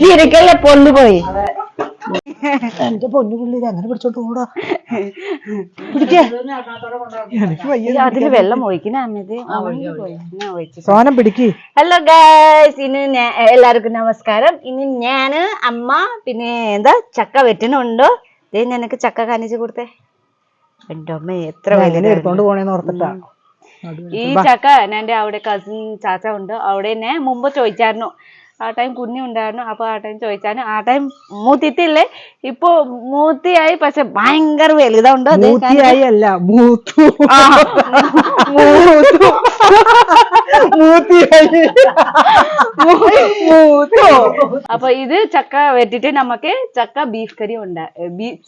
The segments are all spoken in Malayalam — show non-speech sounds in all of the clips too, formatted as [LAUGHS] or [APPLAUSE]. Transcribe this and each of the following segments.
ചിരിക്കല്ലേ പൊള്ളുപോയി എന്റെ പൊന്നു പുള്ളി അങ്ങനെ പിടിച്ചോണ്ട് കൂടാ പിടിക്കേ. എനിക്ക് വയ്യ അതിൽ വെള്ളം ഒഴിക്കണ അമ്മത് സോനം പിടിക്ക്. ഹലോ ഗൈസ് ഇന്ന് എല്ലാവർക്കും നമസ്കാരം. ഇനി ഞാൻ അമ്മ പിന്നെ എന്താ ചക്ക വെട്ടണുണ്ടോ ദേ നിനക്ക് ചക്ക കാണിച്ചു കൊടുത്തേ. എന്റെ അമ്മ എത്ര. എടുത്തോണ്ട് പോണേന്ന് ഓർത്തിട്ടാ. ഈ ചക്ക എന്റെ അവിടെ കസിൻ ചാച്ച ഉണ്ട്. അവിടെ തന്നെ മുമ്പ് ചോദിച്ചായിരുന്നു. ആ ടൈം കുഞ്ഞുണ്ടായിരുന്നു അപ്പൊ ആ ടൈം ചോദിച്ചാൽ ആ ടൈം മൂത്തിട്ടില്ലേ? ഇപ്പൊ മൂത്തിയായി പക്ഷെ ഭയങ്കര വലുതുണ്ട് മൂത്തിയായി അല്ല മൂത്തു. മൂത്തു. മൂത്തിയായി. മൂത്തു. അപ്പൊ ഇത് ചക്ക വെട്ടിട്ട് നമുക്ക് ചക്ക ബീഫ് കറി ഉണ്ട്.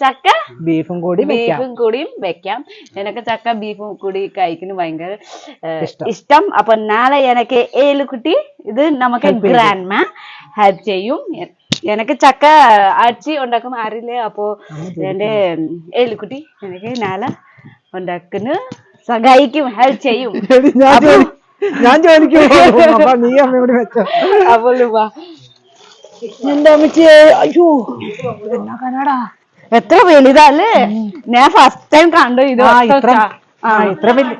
ചക്ക ബീഫും കൂടി ബീഫും കൂടിയും വെക്കാം. എനക്ക് ചക്ക ബീഫും കൂടി കഴിക്കുന്നത് ഭയങ്കര ഇഷ്ടം. ഇഷ്ടം. അപ്പൊ നാളെ എനക്ക് ഏലുകുട്ടി ഇത് നമുക്ക് ഗ്രാൻഡ്. ഗ്രാൻഡ് ഹെൽപ്പ് ചെയ്യും. എനക്ക് ചക്ക അടിച്ച് ഉണ്ടാക്കും അറിയില്ല അപ്പോ എന്റെ ഏലിക്കുട്ടി എനിക്ക് നാല ഉണ്ടാക്കുന്ന. സഹായിക്കും ഹെൽപ്പ് ചെയ്യും. [LAUGHS] ഞാൻ ചോദിക്കും ഞാൻ ജോലിക്ക് പോകും. അപ്പൊ നീ അമ്മയും കൂടി വെച്ചോ. അപ്പോൾ വാ. എന്റെ അമ്മച്ചിയെ അയ്യോ എന്നാ കനാടാ എത്ര വലുതല്ലേ ഞാൻ ഫസ്റ്റ് ടൈം കണ്ടു ഇത് ആ ഇത്ര വലിയ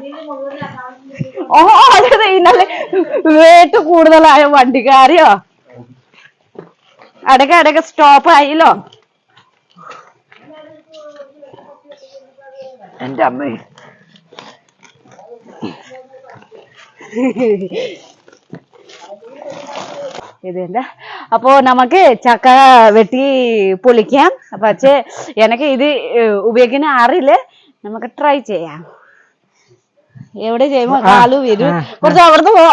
റേറ്റ് കൂടുതലായ വണ്ടിക്കാരിയോ? അടക്ക അടക്ക സ്റ്റോപ്പ് ആയില്ലോ. എന്റെ അമ്മേ. ഇതെന്താ? അപ്പോ നമുക്ക് ചക്ക വെട്ടി പൊളിക്കാം. പക്ഷേ എനിക്ക് ഇത് ഉപയോഗിക്കാൻ ഉപയോഗിക്കുന്ന അറിയില്ല. നമുക്ക് ട്രൈ ചെയ്യാം. എവിടെ ചെയ്യുമ്പോ കാലു വരും. കുറച്ച് അവിടുന്ന് പോ.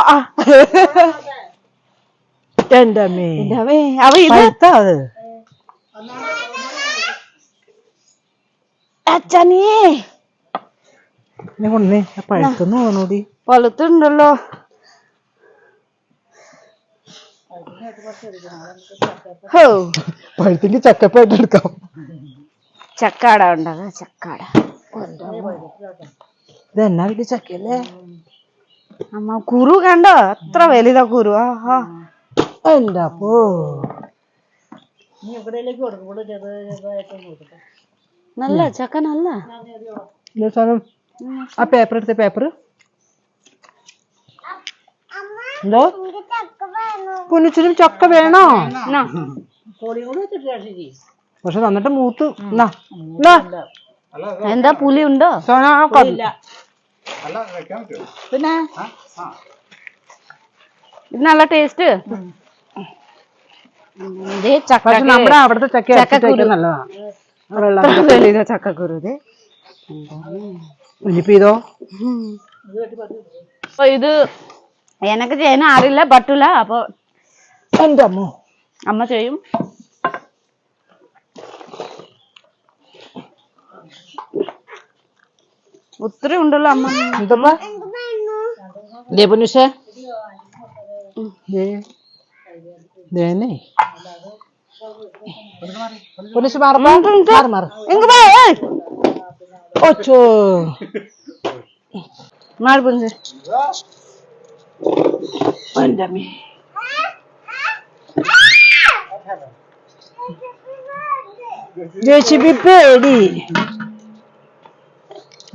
എന്റെ അമ്മേ എന്റെ അമ്മേ, അപ്പൊ ഇത് പഴുത്താ അത് അച്ഛനിയേ കൊണ്ടേ പഴുത്തെന്ന് തോന്നൂടി. പളുത്തുണ്ടല്ലോ ഹോ. പഴുത്തെങ്കിൽ ചക്കപ്പായിട്ട് എടുക്കാം. ചക്കാട ഉണ്ടാകാം ചക്കാട. ഇത് വീട്ടിൽ ചക്കയല്ലേ അമ്മ കുരു കണ്ടോ? എത്ര വലുതാ കുരു. ആഹാ. എന്താ പോ നല്ല ചക്ക നല്ല. ആ പേപ്പർ എടുത്ത പേപ്പർ എന്തോ? പൊന്നിച്ചിനും ചക്ക വേണോ? പക്ഷെ തന്നിട്ട് മൂത്ത്. എന്താ പുലി ഉണ്ടോ സോന ആ ക- പിന്നെ? ഇത് നല്ല ടേസ്റ്റ് ചക്ക പക്ഷെ നമ്മുടെ അവിടുത്തെ ചക്ക ചക്കക്കുരു. ചക്ക നല്ലതാണ് ചക്കക്കുരു ഇത്. ഇനിയിപ്പോ ഇതോ അപ്പൊ ഇത് എനക്ക് ചെയ്യാനും അറിയില്ല പറ്റൂല. അപ്പൊ എന്റെ അമ്മ. അമ്മ ചെയ്യും. ഒത്തിരി ഉണ്ടല്ലോ അമ്മ. എന്തപ്പാ പുനുഷേ ദേനേ. പുനുഷ് മാറ മാറി മാറി. ഒച്ചോ മാറി പുഞ്ച് എന്റെ അമ്മേ ജേശിബി പേടി.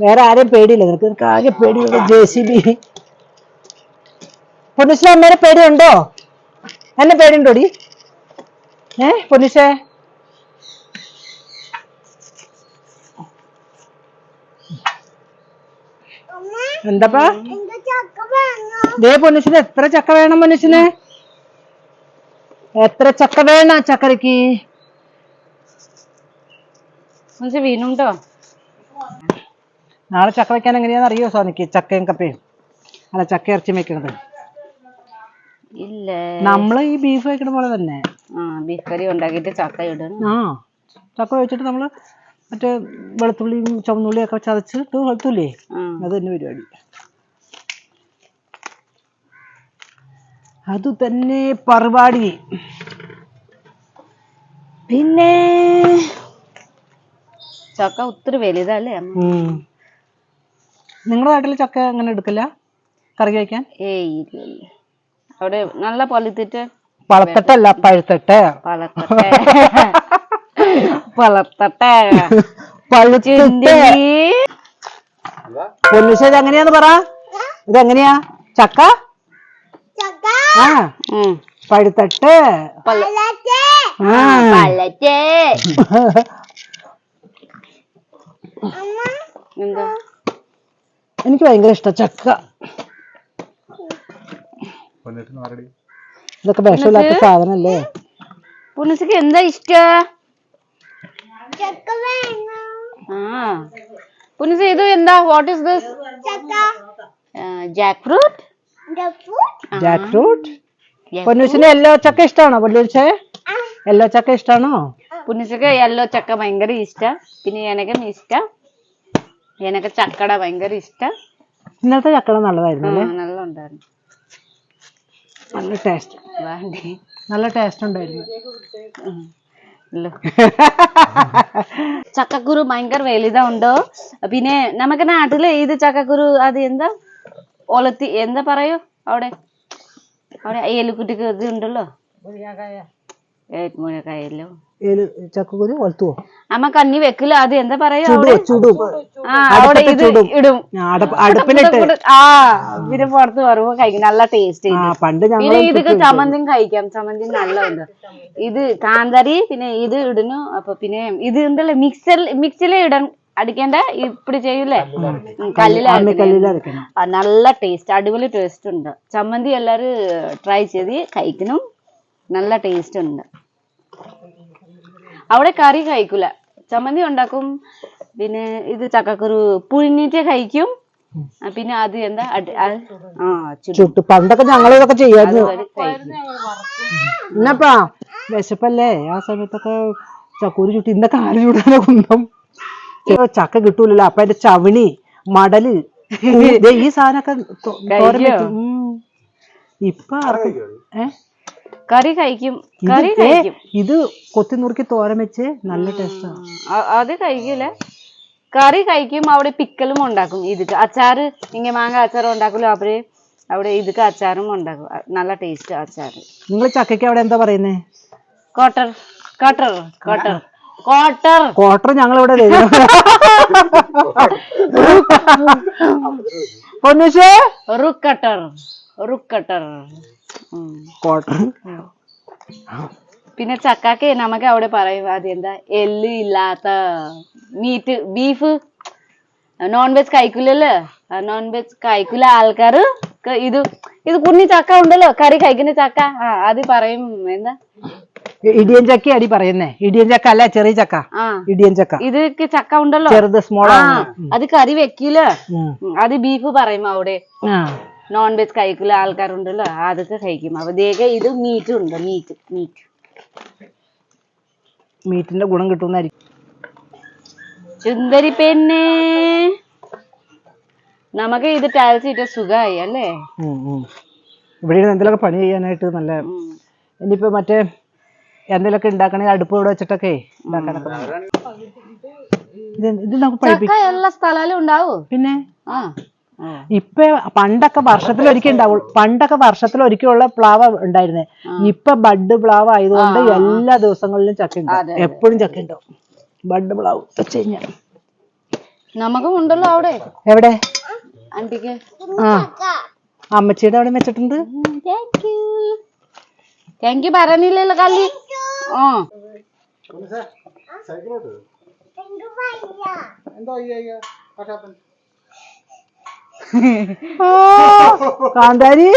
വേറെ ആരെയും പേടിയില്ല. നിനക്ക് നിനക്ക് ആകെ പേടിയുള്ള ജെ സി ബി. പൊന്നിസിലെ അമ്മേനെ പേടിയുണ്ടോ? എന്നെ പേടിയുണ്ടോടി? ഏ പൊന്നിസേ എന്താപ്പാ? ദേ പൊന്നിസിന് എത്ര ചക്ക വേണം പൊന്നിസിന് എത്ര ചക്ക വേണം ചക്കരക്ക് വീണുണ്ടോ? നാളെ ചക്ക വെക്കാൻ എങ്ങനെയാന്ന് അറിയോ സോനിക്ക് ചക്കയും കപ്പയും. അല്ല ചക്ക ഇറച്ചി വെക്കണത്. ഇല്ല? നമ്മൾ ഈ ബീഫ് വെക്കണ പോലെ തന്നെ. ആ ബീഫ് കറി ഉണ്ടാക്കിയിട്ട് ചക്ക ഇടണം. ആ ചക്ക വെച്ചിട്ട് നമ്മൾ മറ്റേ വെളുത്തുള്ളിയും ചുവന്നുള്ളിയും ഒക്കെ ചതച്ചിട്ട് വെളുത്തുള്ളി. അത് തന്നെ പരിപാടി. അത് തന്നെ പരിപാടി. പിന്നെ ചക്ക ഒത്തിരി വലുതല്ലേ? നിങ്ങളുടെ നാട്ടിൽ ചക്ക അങ്ങനെ എടുക്കില്ല? കറി കഴിക്കാൻ? ഏയ് ഇല്ല അവിടെ നല്ല പഴുത്തിട്ട് പളത്തട്ടല്ല പഴുത്തട്ട്. പളത്തട്ടെ. പളത്തട്ടെ. പഴുത്തിട്ട്. പൊന്നുശ ഇത് എങ്ങനെയാന്ന് പറ. ഇതെങ്ങനെയാ? ചക്ക? ആ. പഴുത്തട്ട്. ആ. പളറ്റേ [LAUGHS] എന്താ? എനിക്ക് ഭയങ്കര ഇഷ്ട. ചക്ക. ഇതൊക്കെ വിഷമില്ലാത്ത സാധനല്ലേ? പുനസിക്ക് എന്താ ഇഷ്ട? പുനസ ഇത് എന്താ? What is this jackfruit jackfruit പൊന്നൂസിന് എല്ലോ ചക്ക ഇഷ്ടമാണോ പൊന്നൂസെ എല്ലോ ചക്ക ഇഷ്ടമാണോ പുനസിക്ക് എല്ലോ ചക്ക ഭയങ്കര ഇഷ്ട. പിന്നെ എനക്കും ഇഷ്ട എനക്ക് ചക്കട ഭയങ്കര ഇഷ്ടം. ഇന്നത്തെ ചക്കട നല്ലതായിരുന്നു അല്ലേ? നല്ല ഉണ്ടായിരുന്നു നല്ല ടേസ്റ്റ് വേണ്ടേ? നല്ല ടേസ്റ്റ് ഉണ്ടായിരുന്നു. [LAUGHS] ചക്കക്കുരു ഭയങ്കര വലുതാ ഉണ്ടോ പിന്നെ നമുക്ക് നാട്ടിൽ ഇത് ചക്കക്കുരു അത് എന്താ? ഒലത്തി എന്താ പറയൂ അവിടെ? അവിടെ അയ്യലുക്കുട്ടിക്ക് ഇത് ഉണ്ടല്ലോ? മുഴക്കായല്ലോ ഏൽ ചക്കക്കുരു കൊളുത്തുവോ അമ്മ കഞ്ഞി വെക്കില്ല അത് എന്താ പറയാ? ചുടുവോ അവിടെ ചുടും. ആ അവിടെ ഇത് ചുടും. ഇടും. അടുപ്പ് അടുപ്പിലിട്ട്. ആ പിന്നെ പുറത്ത് പറയുമ്പോ കഴിക്കും. നല്ല ടേസ്റ്റ് പണ്ട് പിന്നെ ഇതൊക്കെ കഴിക്കാം. ചമന്തി നല്ലതുണ്ട് ഇത് കാന്താരി പിന്നെ ഇത് ഇടുന്നു. അപ്പൊ പിന്നെ ഇത് ഉണ്ടല്ലോ മിക്സർ മിക്സിലെ ഇടാൻ അടിക്കേണ്ട? ഇപ്പിടി ചെയ്യൂലേ കല്ലില കല്ലിൽ അരക്കണം. നല്ല ടേസ്റ്റ് അടിപൊളി ടേസ്റ്റ് ഉണ്ട്. ചമ്മന്തി എല്ലാരും ട്രൈ ചെയ്ത് കഴിക്കണം. നല്ല ടേസ്റ്റ് ഉണ്ട്. അവിടെ കറി കഴിക്കൂല. ചമ്മന്തി ഉണ്ടാക്കും. പിന്നെ ഇത് ചക്കക്കുരു പുഴിഞ്ഞിട്ട് കഴിക്കും. പിന്നെ അത് എന്താ? ചുട്ടു ആ ചുടും ചുട്ട്. പണ്ടൊക്കെ ഞങ്ങൾ ഇതൊക്കെ ചെയ്യായിരുന്നു എന്നപ്പാ വിശപ്പല്ലേ? ആ സമയത്തൊക്കെ ചക്കൂര് ചുട്ടി ഇന്നൊക്കെ ആര് ചൂടാനോ കുന്തം ചക്ക കിട്ടൂലല്ലോ. അപ്പൊ അതിന്റെ ചവിണി മടൽ [LAUGHS] ദേ ഈ സാധനൊക്കെ. ഇപ്പൊ ആർക്കും ഏ? കറി കഴിക്കും കറി കഴിക്കും. ഇത് കൊത്തി നുറുക്കി തോരൻ വെച്ച് നല്ല ടേസ്റ്റ് അ- അത് കഴിക്കൂല. കറി കഴിക്കും അവിടെ പിക്കലും ഉണ്ടാക്കും. ഇതുക്ക് അച്ചാറ് ഇങ്ങനെ മാങ്ങ അച്ചാറും ഉണ്ടാക്കുമല്ലോ അവർ അവിടെ ഇതുക്ക് അച്ചാറും ഉണ്ടാക്കും. നല്ല ടേസ്റ്റ് അച്ചാറ് നിങ്ങൾ ചക്കയ്ക്ക് അവിടെ എന്താ പറയുന്നേ? Quarter quarter quarter quarter quarter ഞങ്ങൾ ഇവിടെ തരും. [LAUGHS] പൊന്നുഷേ? റുക്കട്ടർ റുക്കട്ടർ. ക്വാർട്ടർ പിന്നെ ചക്കാക്ക് നമുക്ക് അവിടെ പറയും അതെന്താ എല്ല് ഇല്ലാത്ത മീറ്റ് ബീഫ് നോൺ വെജ് കഴിക്കില്ലല്ലോ നോൺ വെജ് കഴിക്കില്ല ആൾക്കാർ. ഇത് ഇത് കുഞ്ഞി ചക്ക ഉണ്ടല്ലോ കറി കഴിക്കുന്ന ചക്ക. ആ അത് പറയും എന്താ? ഇടിയൻ ചക്ക അടി പറയുന്നേ. ഇടിയൻ ചക്ക അല്ല ചെറിയ ചക്ക. ആ. ഇടിയൻ ചക്ക. ഇത് ചക്ക ഉണ്ടല്ലോ. ചെറുത് സ്മോൾ അത് കറി വെക്കില്ല അത് ബീഫ് പറയും അവിടെ. ആ. നോൺ വെജ് കഴിക്കില്ല ആൾക്കാരുണ്ടല്ലോ അതൊക്കെ കഴിക്കും. അപ്പൊ ദേഹ ഇത് മീറ്റ് ഉണ്ട് മീറ്റ് മീറ്റ് മീറ്റിന്റെ ഗുണം കിട്ടുന്നതായിരിക്കും ചുന്ദരി പെണ്ണേ. നമുക്ക് ഇത് ടൈൽസ് ഇട്ട സുഖമായി അല്ലേ. ഇവിടെ ഇരുന്ന് എന്തെങ്കിലുമൊക്കെ പണി ചെയ്യാനായിട്ട് നല്ല. ഇനിയിപ്പോ മറ്റേ എന്തെങ്കിലുമൊക്കെ ഉണ്ടാക്കണെങ്കിൽ അടുപ്പ് ഇവിടെ വെച്ചിട്ടൊക്കെ ഉണ്ടാക്കാനൊക്കെ. ഇത് നമുക്ക് പഠിപ്പിക്കും എല്ലാ സ്ഥലത്തിലും ഉണ്ടാവോ? പിന്നെ? ആ. ഇപ്പൊ പണ്ടൊക്കെ വർഷത്തിൽ ഒരിക്കൽ ഉണ്ടാവുള്ളൂ. പണ്ടൊക്കെ വർഷത്തിൽ വർഷത്തിലൊരിക്കലുള്ള പ്ലാവ് ഉണ്ടായിരുന്നേ. ഇപ്പൊ ബഡ് പ്ലാവ് ആയതുകൊണ്ട് എല്ലാ ദിവസങ്ങളിലും ചക്ക ഉണ്ട് ഉണ്ടാവും എപ്പോഴും ചക്ക ഉണ്ടാവും ബഡ് പ്ലാവ് വെച്ച് കഴിഞ്ഞാൽ. നമുക്കും ഉണ്ടല്ലോ അവിടെ. എവിടെ? ആ. അമ്മച്ചിയുടെ അവിടെ വെച്ചിട്ടുണ്ട്. താങ്ക് യു പറഞ്ഞില്ലല്ലോ കല്ലി ആ. കാന്താരി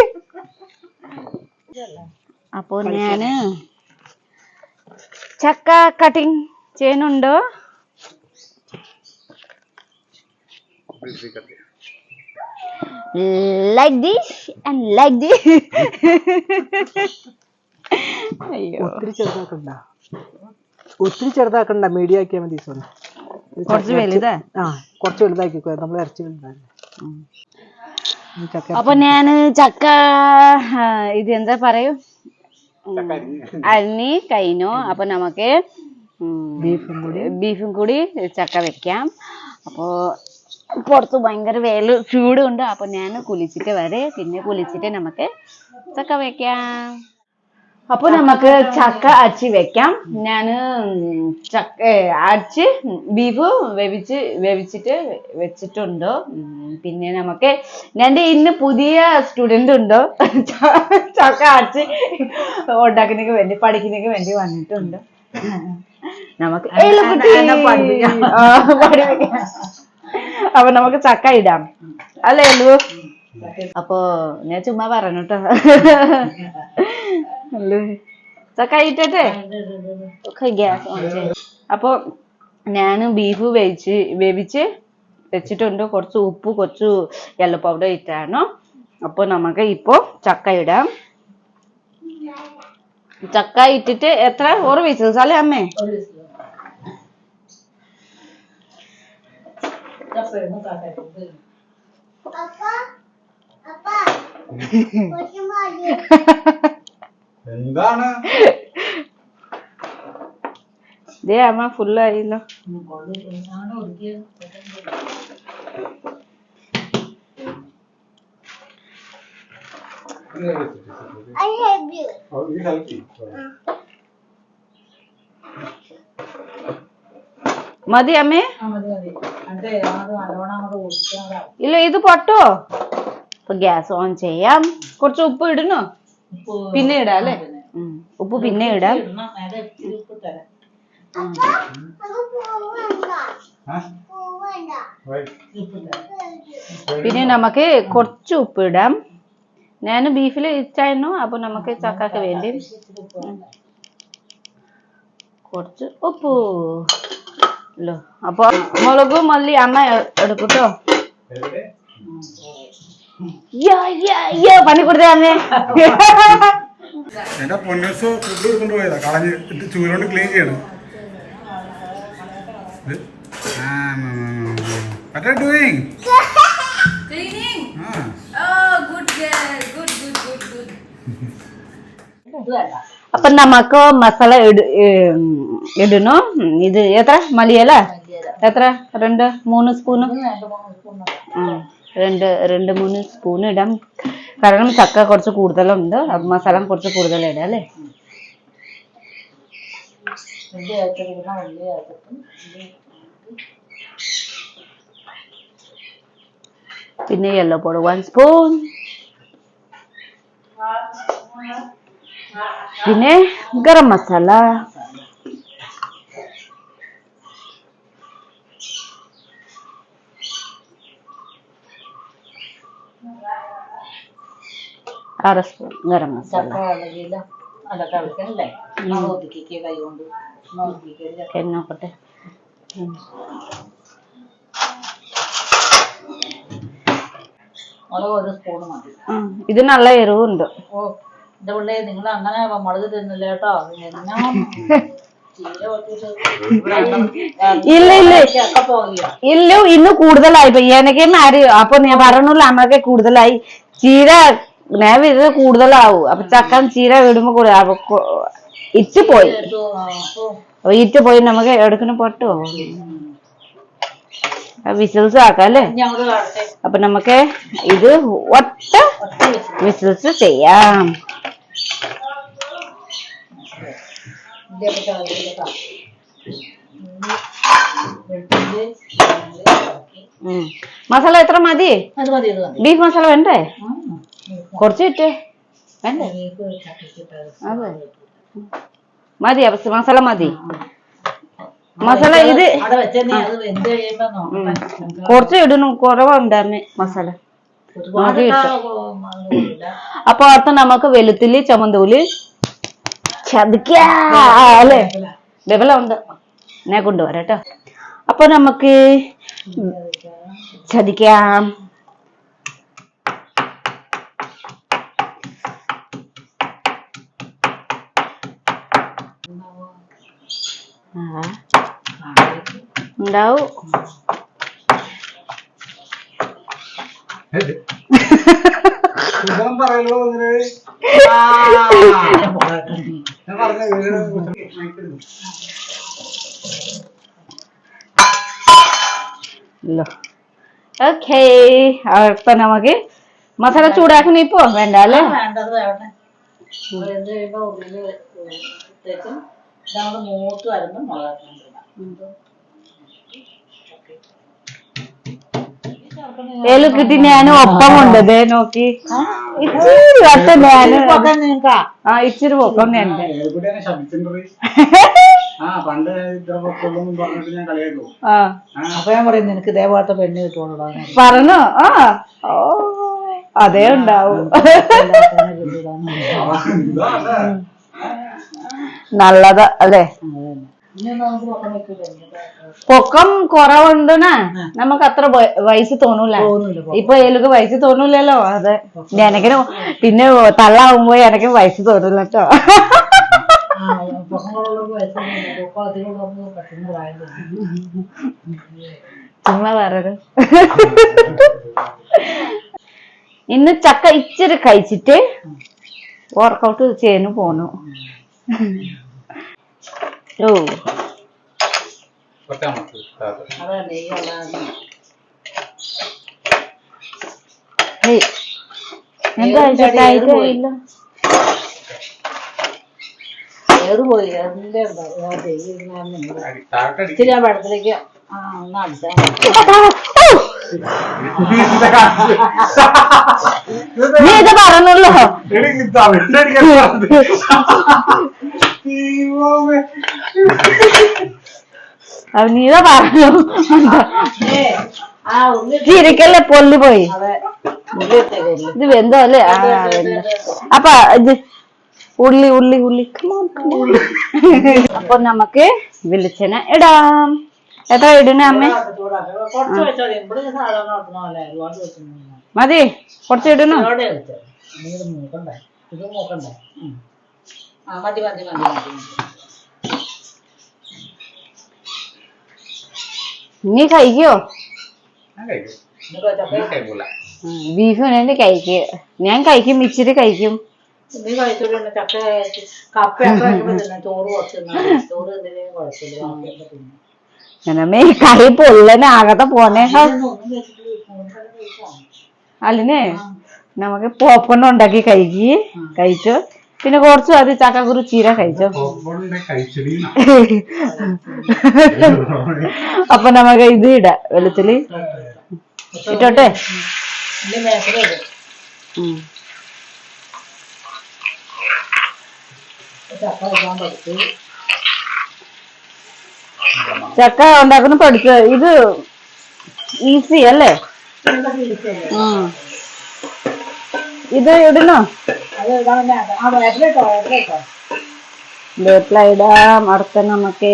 അപ്പോ ഞാൻ ചക്ക കട്ടിങ് ചെയ്യുന്നുണ്ടോ like this and like this അയ്യോ ഒത്തിരി ചെറുതാക്കണ്ട ഒത്തിരി ചെറുതാക്കണ്ട മീഡിയം ആക്കിയാൽ മതി സോന കുറച്ച് വലുതാ ആ കുറച്ച് വലുതാക്കിക്കോ നമ്മൾ ഇറച്ചി വലുതാണ് ചക്ക അപ്പൊ ഞാൻ ചക്ക ഇത് എന്താ പറയൂ? അരിഞ്ഞി. കഴിഞ്ഞു. അപ്പൊ നമുക്ക് ബീഫും കൂടി. ബീഫും കൂടി ചക്ക വെക്കാം. അപ്പോ പുറത്ത് ഭയങ്കര വേൽ ചൂടുണ്ട്. അപ്പൊ ഞാൻ കുളിച്ചിട്ട് വരെ പിന്നെ കുളിച്ചിട്ട് നമുക്ക് ചക്ക വെക്കാം. അപ്പൊ നമുക്ക് ചക്ക അരച്ച് വെക്കാം. ഞാൻ ചക്ക അരച്ച് ബീഫ് വേവിച്ച് വേവിച്ചിട്ട് വെച്ചിട്ടുണ്ട്. പിന്നെ നമുക്ക് എന്റെ ഇന്ന് പുതിയ സ്റ്റുഡന്റ് ഉണ്ട്? [LAUGHS] ചക്ക അരച്ച് ഉണ്ടാക്കുന്നതിന് വേണ്ടി പഠിക്കുന്നതിന് വേണ്ടി വന്നിട്ടുണ്ട്. നമുക്ക് പഠിപ്പിക്കാം. അപ്പൊ നമുക്ക് ചക്ക ഇടാം. അല്ലേ അപ്പോ ഞാൻ ചുമ്മാ പറഞ്ഞു കേട്ടോ ചക്ക ഇട്ടട്ടെ ഒക്കെ ഗ്യാസ് ഓൺ ചെയ്യും അപ്പൊ ഞാൻ ബീഫ് വേവിച്ച് വേവിച്ച് വെച്ചിട്ടുണ്ട്. കുറച്ച് ഉപ്പ് കുറച്ച് യെല്ലോ പൗഡർ ഇട്ടാണ്. അപ്പൊ നമുക്ക് ഇപ്പൊ ചക്ക ഇടാം. ചക്ക ഇട്ടിട്ട് എത്ര? ഒരു വിസിൽസ് അല്ലേ അമ്മേ? [LAUGHS] എന്താണ്? ദേ അമ്മ മതി അമ്മേ. ഇല്ല ഇത് പൊട്ടോ. ഗ്യാസ് ഓൺ ചെയ്യാം. കുറച്ച് ഉപ്പ് ഇടണോ? പിന്നെ ഇടാം അല്ലേ? ഉപ്പ് പിന്നെ ഇടാം. പിന്നെ നമുക്ക് കുറച്ച് ഉപ്പ് ഇടാം. ഞാൻ ബീഫിൽ ഇച്ചായിരുന്നു അപ്പൊ നമുക്ക് ചക്കക്ക് വേണ്ടി. കുറച്ച് ഉപ്പ്. അപ്പൊ മുളക് മല്ലി അമ്മ എടുക്കൂട്ടോ. പണി കൊടുത്തേ എന്റെ പൊന്നൂസ് ഫുഡ് എടുക്കൊണ്ട് പോയതാ കളഞ്ഞ് ചൂരോണ്ട് ക്ലീൻ ചെയ്യണം. ഇത്? ആ, ഉം, ഉം, ഉം, ഉം. What are you doing? ആ. അപ്പൊ നമുക്ക് മസാല ഇടണോ? ഇത് എത്ര? മല്ലിയല? എത്ര? രണ്ട്? മൂന്ന് സ്പൂണ്? രണ്ട് രണ്ട് മൂന്ന് സ്പൂൺ ഇടാം. കാരണം ചക്ക കുറച്ച് കൂടുതലുണ്ട്. അപ്പൊ മസാല കുറച്ച് കൂടുതൽ ഇടാം അല്ലേ? വലിയ ചേർത്തിരിക്കുന്ന വലിയ ചേർത്തിട്ട് പിന്നെ യെല്ലോ പൗഡർ വൺ സ്പൂൺ പിന്നെ ഗരം മസാല. അര സ്പൂൺ ഗരം മസാല നോക്കട്ടെ. ഇത് നല്ല എരിവുണ്ട്. പിള്ളേ നിങ്ങൾ അങ്ങനെ മുളക് തിന്നില്ല കേട്ടോ. ഇല്ല ഇല്ല. ഇല്ല ഇന്ന് കൂടുതലായി. എനിക്ക് ആര്? അപ്പൊ ഞാൻ പറഞ്ഞില്ല അമ്മയ്ക്ക് കൂടുതലായി. ചീര ഞാൻ ഇത് കൂടുതലാവും. അപ്പൊ ചക്കൻ ചീര വിടുമ്പോ കൂടുതൽ അപ്പൊ ഇറ്റ് പോയി. അപ്പൊ ഇറ്റ് പോയി നമുക്ക് എടുക്കുന്ന പൊട്ടോ വിസിൽസ് ആക്കാം അല്ലേ? അപ്പൊ നമുക്ക് ഇത് ഒറ്റ വിസിൽസ് ചെയ്യാം. മസാല എത്ര മതി? ബീഫ് മസാല വേണ്ടേ. കുറച്ച് വേണ്ടേ? അതെ. മതി അപ്പൊ മസാല മതി. മസാല ഇത് കൊറച്ച് ഇടണം കുറവുണ്ട് അമ്മ മസാല. മതി. അപ്പൊ അടുത്ത നമുക്ക് വെളുത്തുള്ളി ചമന്തൂൽ ചതിക്കാ അല്ലേ? ഉണ്ട് ഞാൻ കൊണ്ടുവരാട്ടോ അപ്പൊ നമുക്ക് ചതിക്കാം. ഉണ്ടാവും ഓക്കേ അപ്പൊ നമുക്ക് മസാല ചൂടാക്കുന്ന ഇപ്പോ വേണ്ട അല്ലേ വേണ്ടത് വേണ്ട അത് വെന്ത് കഴിയുമ്പോൾ ഇതങ്ങോട്ട് മൂത്ത് വരുമ്പോൾ മുളകാക്കണം ഏൽ കിട്ടി ഞാൻ ഒപ്പമുണ്ട്. ദേ നോക്കി. ഇച്ചിരി വട്ട ആ ഇച്ചിരി പൊക്കം ഞാൻ അപ്പൊ ഞാൻ പറയും നിനക്ക് ഇതേപോലത്തെ പെണ്ണ് കിട്ടുള്ളൂ പറഞ്ഞു. ആ. ഓ. അതേ ഉണ്ടാവും. നല്ലത് അല്ലേ? പൊക്കം കുറവുണ്ടെന്നാ നമുക്ക് അത്ര വയസ്സ് തോന്നൂല. ഇപ്പൊ ഏലൊക്കെ വയസ്സ് തോന്നൂലല്ലോ അതെ എനക്കിന് പിന്നെ തള്ളാവുമ്പോ എനക്കും വയസ്സ് തോന്നില്ല കേട്ടോ ചുമ്മാ ഇന്ന് ചക്ക ഇച്ചിരി കഴിച്ചിട്ട് വർക്കൗട്ട് ചെയ്യാനും പോന്നു. ഓ. എന്താ ഏറ് പോയി? ഇച്ചിരി ആ പടത്തിലേക്ക് ആ ഒന്ന് അടിച്ചാൽ നീ ഇത് പറഞ്ഞല്ലോ. അത് നീ ഇതാ പറഞ്ഞു? ചിരിക്കല്ലേ പൊള്ളി പോയി. ഇത് വെന്തോ അല്ലേ? ആ വെന്തോ. അപ്പൊ ഇത് ഉള്ളി ഉള്ളി ഉള്ളി. അപ്പൊ നമുക്ക് വെളിച്ചെണ്ണ ഇടാം. എത്ര ഇടുന്നേ അമ്മേ മതി കുറച്ച് ഇടുന്നു നീ കഴിക്കോ ബീഫ് വേണ്ടി കഴിക്കുക ഞാൻ കഴിക്കും ഇച്ചിരി കഴിക്കും നീ കഴിച്ചോണ്ട് ചക്ക കപ്പയൊക്കെ ചോറ് കുറച്ച് ചോറ് എന്തെങ്കിലും കുഴപ്പമില്ല ഞാനമ്മേ കൈ പൊള്ളനെ ആകത്തെ പോനെ ഹ. ഇതൊന്നും ഒന്നും വെച്ചിട്ട് ഫോണിൽ അല്ലിനെ നമുക്ക് പോപ്കോൺ ഉണ്ടാക്കി കഴിക്കി. കഴിച്ചു? പിന്നെ കുറച്ച് അത് ചക്കക്കുരു ചീര കഴിച്ചു? അപ്പൊ നമുക്ക് ഇത് ഇടാം വെളുത്തുള്ളി. ഇട്ടോട്ടെ? ഉം. ചക്ക ചക്ക ഉണ്ടാക്കുന്ന പഠിച്ചു ഇത് ഈസി അല്ലേ. ഇത് ഇടണോ വേപ്പില ഇടാം അടുത്ത നമുക്ക്.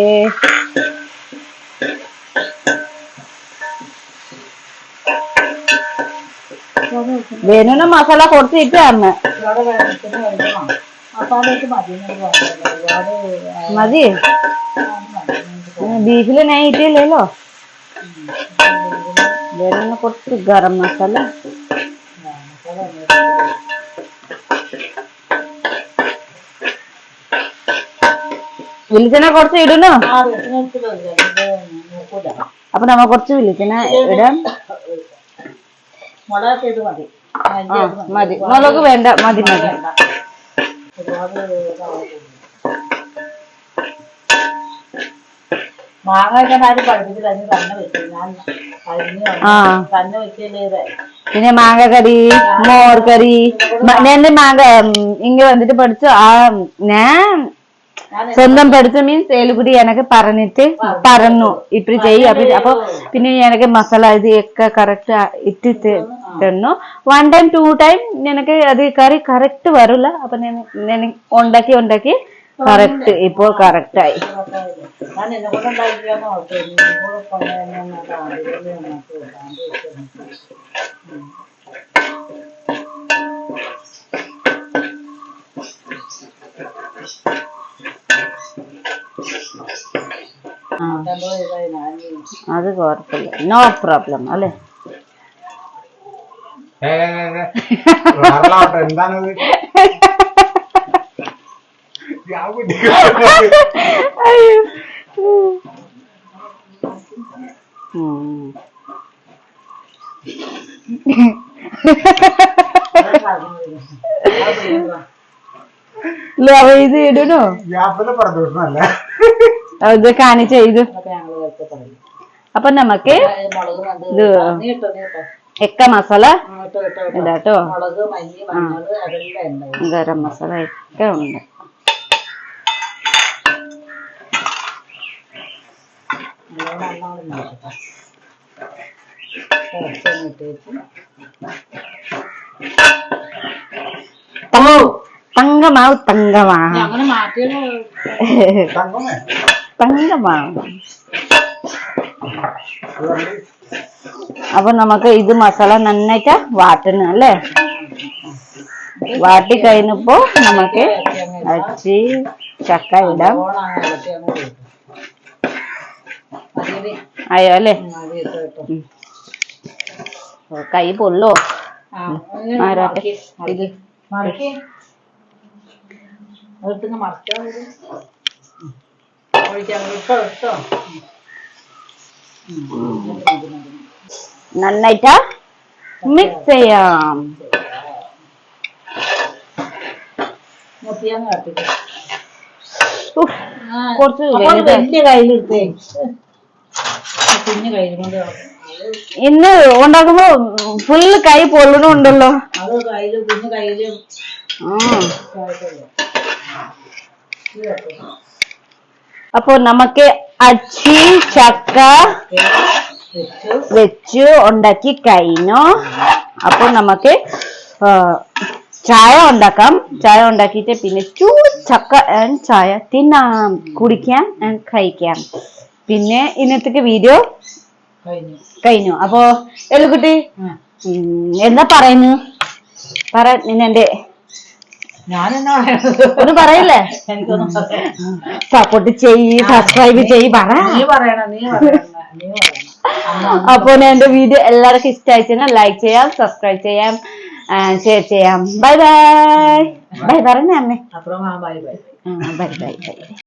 വേണുന മസാല കുറച്ച് ഇട്ട് അമ്മ ഒരുപാട് വെള്ളത്തിന് കഴിക്കണം മതി എന്നൊരു നൈറ്റ് ഇല്ലല്ലോ വേറെ കുറച്ച് ഗരം മസാല വെളിച്ചെണ്ണ കുറച്ച് ഇടണോ. അപ്പൊ നമ്മ കുറച്ച് വെളിച്ചെണ്ണ ഇടാം. മതി. മുളക് വേണ്ട മതി മതി. ഇതാവൂല. മാങ്ങ ആരും അതിന് തന്നെ വെച്ചു. ഞാൻ അരിഞ്ഞ് ആ. തന്നെ ഇത്. പിന്നെ മാങ്ങ കറി കറി ഇങ്ങനെ ഇങ്ങ വന്നിട്ട് പഠിച്ചു. ആ ഞാൻ സ്വന്തം പഠിച്ച മീൻസ് ഏലുകുടി എനക്ക് പറഞ്ഞിട്ട് പറഞ്ഞു. ഇപ്പി ചെയ്യ. അപ്പൊ പിന്നെ എനക്ക് മസാല ഇത് ഒക്കെ കറക്റ്റ് ഇട്ട് തന്നു. വൺ ടൈം ടു ടൈം എനക്ക് അത് കറി കറക്റ്റ് വരില്ല അപ്പൊ ഞാൻ ഉണ്ടാക്കി ഉണ്ടാക്കി കറക്റ്റ് ഇപ്പോൾ കറക്റ്റ് ആയി. ഞാൻ എന്നെ കൊണ്ട് ഉണ്ടാക്കിയാന്ന് ഓർത്തു നീ കൂടെ കൊണ്ടുവന്ന ആദ്യമേ ഉണ്ടാക്കി വിടാണ്ട് വെച്ചു അതെന്തോ ഇതായി ഞാൻ അത് കുഴപ്പമില്ല. നോ പ്രോബ്ലം അല്ലേ? എന്താണത് ലവ് ചെയ്ത് ഇടണോ? അത് പറയും. അപ്പൊ നമുക്ക് ഇത് എക്ക മസാല ഇതാട്ടോ ഗരം മസാല ഒക്കെ ഉണ്ട്. നല്ലോണം നല്ലോണം നോക്കട്ടെ കുറച്ചൊന്ന് ഇട്ട് വെച്ച് തങ്കമാവ് തങ്കമാ. ഇനി അങ്ങനെ മാറ്റിയത് തങ്കമേ. തങ്കമാവ് അപ്പൊ നമുക്ക് ഇത് മസാല നന്നായിട്ട് വാട്ടണം അല്ലേ? വാട്ടി കഴിഞ്ഞപ്പോ നമുക്ക് അച്ചി ചക്ക ഇടാം. അയ്യോ അല്ലേ കൈ പൊള്ളോ? ആരാട്ടെ നന്നായിട്ട്? മിക്സ് ചെയ്യാം. കുറച്ച്. വലിയ കയ്യിലെടുത്തേ കുഞ്ഞു കൊണ്ട് ഇന്ന് ഉണ്ടാക്കുമ്പോ ഫുള്ള് കൈ പൊള്ളണുണ്ടല്ലോ അത് കയ്യിൽ കുഞ്ഞു കയ്യിൽ. അപ്പൊ നമുക്ക് അച്ചി ചക്ക വെച്ചു വെച്ച് ഉണ്ടാക്കി കഴിഞ്ഞു. അപ്പൊ നമുക്ക് ചായ ഉണ്ടാക്കാം. ചായ ഉണ്ടാക്കിയിട്ട് പിന്നെ ചൂട് ചക്ക ആൻഡ് ചായ തിന്നാം കുടിക്കാം ആൻഡ് കഴിക്കാം. പിന്നെ ഇന്നത്തെ വീഡിയോ കഴിഞ്ഞു. അപ്പോ എളുക്കുട്ടി എന്താ പറയുന്നു? പറ നിന്നെ ഒന്നും പറയില്ലേ? സപ്പോർട്ട് ചെയ്യ് സബ്സ്ക്രൈബ് ചെയ്യ് പറ. അപ്പൊ എന്റെ വീഡിയോ എല്ലാവർക്കും ഇഷ്ടമായിട്ട് ലൈക്ക് ചെയ്യാം സബ്സ്ക്രൈബ് ചെയ്യാം ഷെയർ ചെയ്യാം. ബൈ ബൈ ബൈ പറഞ്ഞേ അമ്മേ. Bye bye bye bye